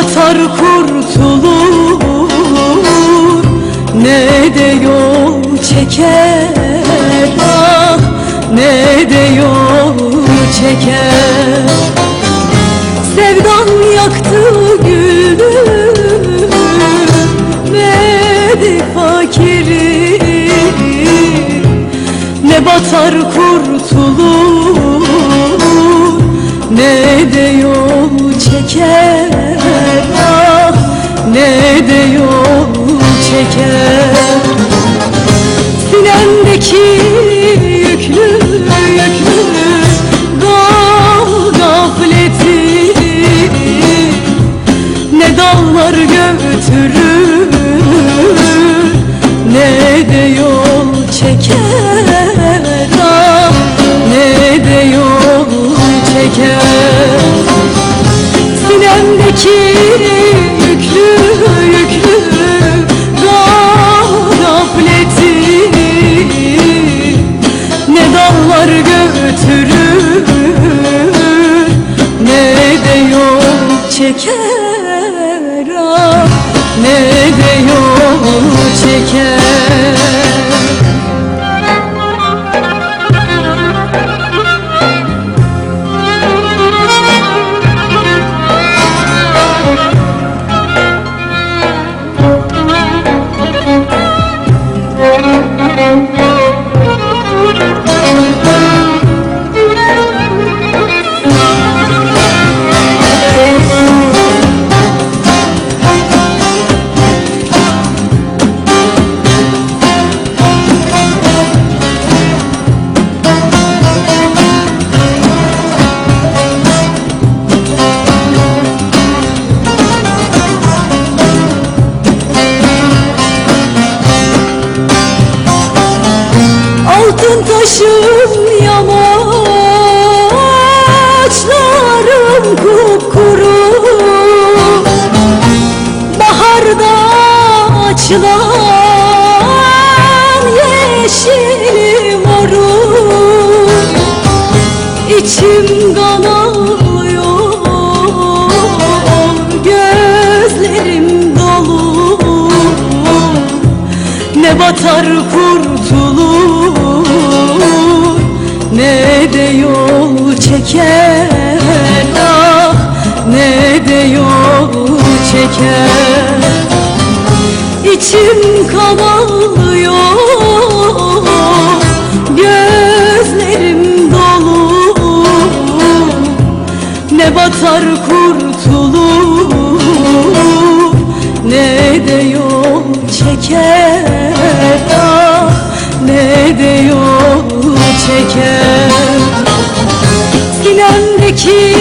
batar kurtulur Ne de yol çeker. Ah Ne de yol çeker. Sevdan yaktı gülü Medi fakiri. Ne batar kurtulur Ne de yol çeker çeker Sinemdeki Altın taşım yamaçlarım kupkuru. Baharda açılan yeşil moru İçim kan Gözlerim dolu. Ne batar kurtulur de yol çeker ah Ne de yol çeker. İçim kan ağlıyor Gözlerim dolu. Ne batar kurtulur Ne de yol çeker ah, Ne de yol çeker Sinemdeki